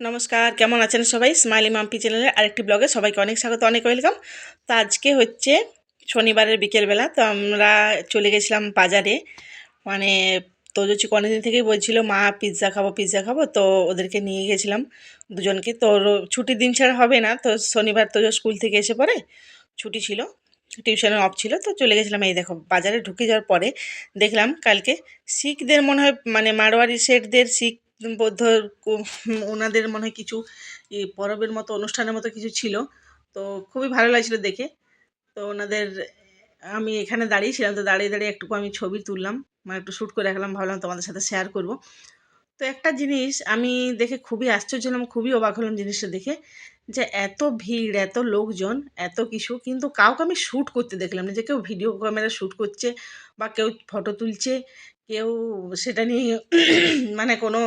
নমস্কার, কেমন আছেন সবাই? স্মাইলি মাম্পি চ্যানেলের আরেকটি ব্লগে সবাইকে অনেক স্বাগত, অনেক ওয়েলকাম। তো আজকে হচ্ছে শনিবারের বিকেলবেলা, তো আমরা চলে গেছিলাম বাজারে। মানে তোজচি অনেকদিন থেকেই বলছিল, মা, পিৎজা খাব পিৎজা খাব। তো ওদেরকে নিয়ে গেছিলাম দুজনকে। তো ছুটির দিন ছাড়া হবে না, তো শনিবার তো স্কুল থেকে এসে পরে ছুটি ছিল, টিউশনে অফ ছিল, তো চলে গেছিলাম। এই দেখো, বাজারে ঢুকে যাওয়ার পরে দেখলাম কালকে শিখদের মনে হয় মানে মারোয়ারি শেঠদের শিখ বৌদ্ধ ওনাদের মনে হয় কিছু পরবের মতো, অনুষ্ঠানের মতো কিছু ছিল। তো খুবই ভালো লাগছিল দেখে। তো ওনাদের, আমি এখানে দাঁড়িয়েছিলাম, তো দাঁড়িয়ে দাঁড়িয়ে একটুকু আমি ছবি তুললাম মানে একটু শ্যুট করে রাখলাম, ভাবলাম তোমাদের সাথে শেয়ার করব। তো একটা জিনিস, আমি দেখে খুবই আশ্চর্য হলাম, খুবই অবাক হলাম জিনিসটা দেখে, যে এত ভিড়, এত লোকজন, এত কিছু, কিন্তু কাউকে আমি শ্যুট করতে দেখলাম না, যে কেউ ভিডিও ক্যামেরা শ্যুট করছে, বা কেউ ফটো তুলছে, কেউ সেটা নিয়ে মানে কোনো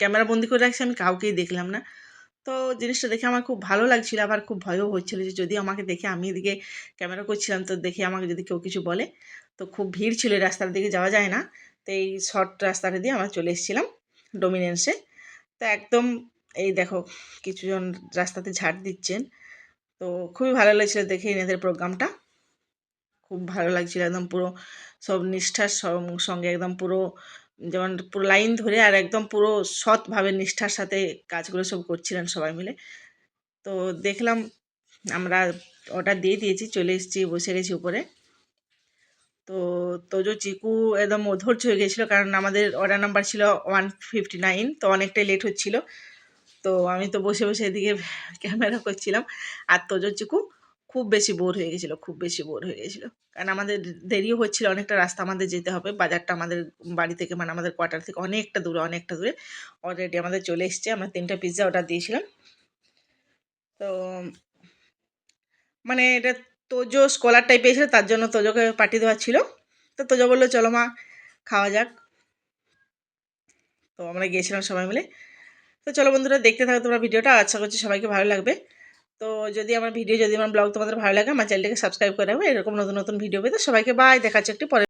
ক্যামেরা বন্দি করে রাখছে, আমি কাউকেই দেখলাম না। তো জিনিসটা দেখে আমার খুব ভালো লাগছিল, আবার খুব ভয়ও হচ্ছিল যে যদি আমাকে দেখে আমি এদিকে ক্যামেরা করছিলাম, তো দেখে আমাকে যদি কেউ কিছু বলে। তো খুব ভিড় ছিল রাস্তার দিকে যাওয়া যায় না, তো এই শর্ট রাস্তাটা দিয়ে আমরা চলে এসেছিলাম ডোমিনেন্সে। তো একদম এই দেখো, কিছুজন রাস্তাতে ঝাড় দিচ্ছেন। তো খুবই ভালো লাগছিল দেখে এনাদের প্রোগ্রামটা। খুব ভালো লাগছিল, একদম পুরো সব নিষ্ঠার সঙ্গে একদম পুরো যেমন পুরো লাইন ধরে আর একদম পুরো সৎভাবে, নিষ্ঠার সাথে কাজগুলো সব করছিলেন সবাই মিলে। তো দেখলাম আমরা অর্ডার দিয়ে দিয়েছি, চলে এসেছি, বসে গেছি উপরে। তো তোজো চিকু একদম অধৈর্য হয়ে গেছিল কারণ আমাদের অর্ডার নাম্বার ছিল ওয়ান ফিফটি নাইন তো অনেকটাই লেট হচ্ছিল। তো আমি তো বসে বসে এদিকে ক্যামেরা করছিলাম। আর তোজো চিকু খুব বেশি বোর হয়ে গেছিল, খুব বেশি বোর হয়ে গেছিল। কারণ আমাদের দেরিও হচ্ছিল, অনেকটা রাস্তা আমাদের যেতে হবে। বাজারটা আমাদের বাড়ি থেকে মানে আমাদের কোয়ার্টার থেকে অনেকটা দূরে অনেকটা দূরে। অলরেডি আমাদের চলে এসছে, আমরা তিনটা পিৎজা অর্ডার দিয়েছিলাম। তো মানে এটা তোজো স্কলার টাইপ এসেছিল, তার জন্য তোজোকে পাঠিয়ে দেওয়া ছিল। তো তোজো বলল, চলো মা, খাওয়া যাক। তো আমরা গিয়েছিলাম সবাই মিলে। তো চলো বন্ধুরা, দেখতে থাকো তোমরা ভিডিওটা। আশা করছি সবাইকে ভালো লাগবে। তো যদি আমার ভিডিও যদি আমার ব্লগ তোমাদের ভালো লাগে, আমার চ্যানেলটাকে সাবস্ক্রাইব করে হবে এরকম নতুন নতুন ভিডিও পেতে সবাইকে বাই দেখাচ্ছে একটি পরে